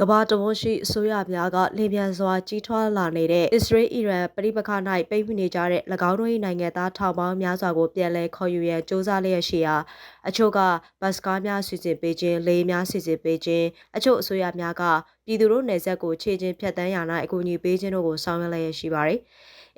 ကမ္ဘာတဝန်းရှိအစိုးရများကလေပြန်စွာကြီးထွားလာနေတဲ့အစ္စရေးအီရန်ပြည်ပခါ၌ပိတ်မိနေကြတဲ့၎င်းတို့၏နိုင်ငံသားထောင်ပေါင်းများစွာကိုပြန်လည်ခေါ်ယူရန်စ조사လျက်ရှိရာအချို့ကဘတ်စကားများစီစဉ်ပေးခြင်းလေများစီစဉ်ပေးခြင်းအချို့အစိုးရများကပြည်သူတို့နယ်စပ်ကိုခြေချင်းဖြတ်တန်းရာ၌အကူအညီပေးခြင်းတို့ကိုဆောင်ရွက်လျက်ရှိပါတယ်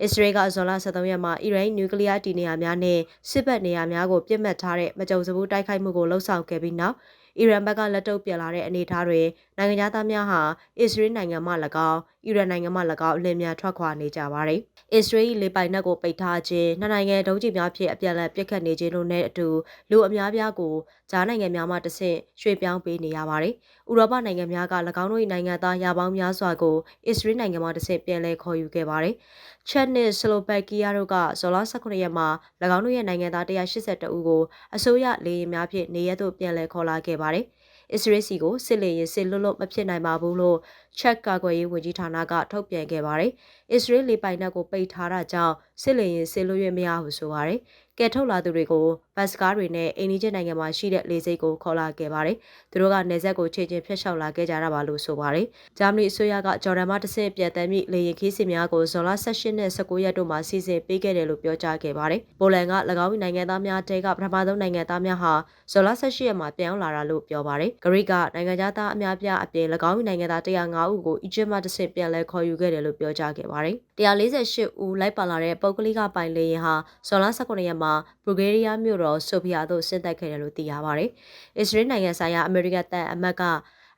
အစ္စရေးကဇွန်လ23ရက်မှာအီရန်နျူကလ িয়ার တည်နေရာများနဲ့စစ်ဘက်နေရာများကိုပြစ်မှတ်ထားတဲ့မကြုံစဘူးတိုက်ခိုက်မှုကိုလှုံ့ဆော်ခဲ့ပြီးနောက် အီရန်ဘက်ကလက်တုပ်ပြန်လာတဲ့အနေအထားတွေနိုင်ငံသားများဟာအစ္စရေးနိုင်ငံမှ၎င်းအီရန်နိုင်ငံမှ၎င်းအလင်းများထွက်ခွာနေကြပါတယ်။အစ္စရေးလေပိုင်နက်ကိုပိတ်ထားခြင်းနှစ်နိုင်ငံဒုံးကျည်များဖြင့်အပြန်အလှန်ပစ်ခတ်နေခြင်းတို့နဲ့အတူလူအများပြားကိုဂျားနိုင်ငံများမှတဆင့်ရွှေ့ပြောင်းပေးနေရပါတယ်။ဥရောပနိုင်ငံများက၎င်းတို့၏နိုင်ငံသားရာပေါင်းများစွာကိုအစ္စရေးနိုင်ငံမှတဆင့်ပြန်လည်ခေါ်ယူခဲ့ပါတယ်။ချက်နစ်ဆလိုဘက်ကီးယားတို့ကဇော်လ18ရက်မှာ၎င်းတို့ရဲ့နိုင်ငံသား182ဦးကိုအစိုးရလေယာဉ်များဖြင့်နေရသို့ပြန်လည်ခေါ်လာခဲ့ပါတယ်။အစ္စရေးစီကိုစစ်လေရင်စစ်လွတ်လွတ်မဖြစ်နိုင်ပါဘူးလို့ချက်ကာကွယ်ရေးဝန်ကြီးဌာနကထုတ်ပြန်ခဲ့ပါတယ်။အစ္စရေးလေပိုင်နက်ကိုပိတ်ထားတာကြောင့်စစ်လေရင်စစ်လွတ်ရမရဘူးဆိုပါတယ်။ ကဲထုတ်လာသူတွေကိုဘတ်စကားတွေနဲ့အိန္ဒိယနိုင်ငံမှာရှိတဲ့လေဆိပ်ကိုခေါ်လာခဲ့ပါတယ်။သူတို့ကနေဆက်ကိုခြေချင်းဖျက်လျှောက်လာခဲ့ကြတာပါလို့ဆိုပါတယ်။ဂျာမနီအစိုးရကဂျော်ဒန်မှာတစ်ဆင့်ပြန်တမ်းပြီးလေရင်ခီးစစ်များကိုဇွန်လ18နဲ့19ရက်တို့မှာစီစဉ်ပေးခဲ့တယ်လို့ပြောကြားခဲ့ပါတယ်။ပိုလန်က၎င်းနိုင်ငံသားများတဲကပထမဆုံးနိုင်ငံသားများဟာဇွန်လ18ရက်မှာပြန်ရောက်လာတာလို့ပြောပါတယ်။ဂရိကနိုင်ငံသားအများပြားအပြင်၎င်းနိုင်ငံသား105ဦးကိုအီဂျစ်မှတစ်ဆင့်ပြန်လည်ခေါ်ယူခဲ့တယ်လို့ပြောကြားခဲ့ပါတယ်။148ဦးလိုက်ပါလာတဲ့ပုဂ္ဂလိကပိုင်လေယာဉ်ဟာဇွန်လ19ရက်မှာဘူဂေးရီးယားမြို့တော်ဆိုဖီယာသို့ဆင်းသက်ခဲ့တယ်လို့သိရပါတယ်။အစ္စရေးနိုင်ငံဆိုင်ရာအမေရိကန်တပ်အမတ်က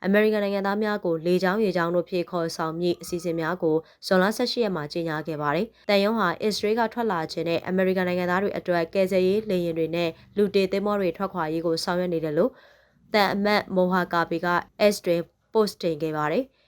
အမေရိကန်နိုင်ငံသားများကိုလေကြောင်းရေကြောင်းတို့ဖြည့်ခေါ်ဆောင်မြင့်အစီအစဉ်များကိုဇွန်လ18ရက်မှာကြေညာခဲ့ပါတယ်။တန်ယုံဟာအစ္စရေးကထွက်လာခြင်းနဲ့အမေရိကန်နိုင်ငံသားတွေအတွက်ကယ်ဆယ်ရေးလေယာဉ်တွေနဲ့လူတေသင်းမောတွေထွက်ခွာရေးကိုဆောင်ရွက်နေတယ်လို့တန်အမတ်မိုဟာကာဘီက S တွင် post တင်ခဲ့ပါတယ်။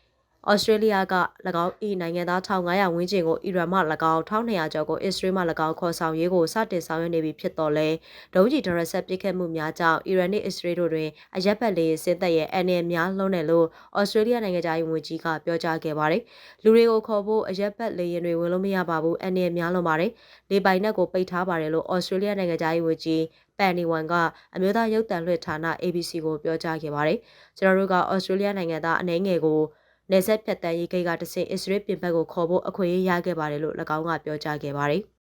ဩစတြေးလျက၎င်း၏နိုင်ငံသား1500ဝန်းကျင်ကိုအီရန်မှ၎င်း1200ကျော်ကိုအစ္စရေးမှ၎င်းခေါ်ဆောင်ရေးကိုစတင်ဆောင်ရွက်နေပြီဖြစ်တော်လဲဒုံးကျည်ဒရဆက်ပစ်ခတ်မှုများကြောင့်အီရန်နှင့်အစ္စရေးတို့တွင်အရက်ဘက်လေးစစ်တပ်ရဲ့အနေအများလုံးတယ်လို့ဩစတြေးလျနိုင်ငံသားရေးဝန်ကြီးကပြောကြားခဲ့ပါတယ်။လူတွေကိုခေါ်ဖို့အရက်ဘက်လေယာဉ်တွေဝင်လို့မရပါဘူးအနေအများလုံးပါတယ်။လေပိုင်နက်ကိုပိတ်ထားပါတယ်လို့ဩစတြေးလျနိုင်ငံသားရေးဝန်ကြီးပန်နီဝန်ကအမျိုးသားရုပ်သံလွှင့်ဌာန ABC ကိုပြောကြားခဲ့ပါတယ်။ကျွန်တော်တို့ကဩစတြေးလျနိုင်ငံသားအနေငယ်ကို နေဆက်ဖြတ်တန်းရေးဂိတ်ကတဆင့်အစ္စရေးပြင်ဘက်ကိုခေါ်ဖို့အခွင့်အရေးရခဲ့ပါတယ်လို့၎င်းကပြောကြားခဲ့ပါတယ်။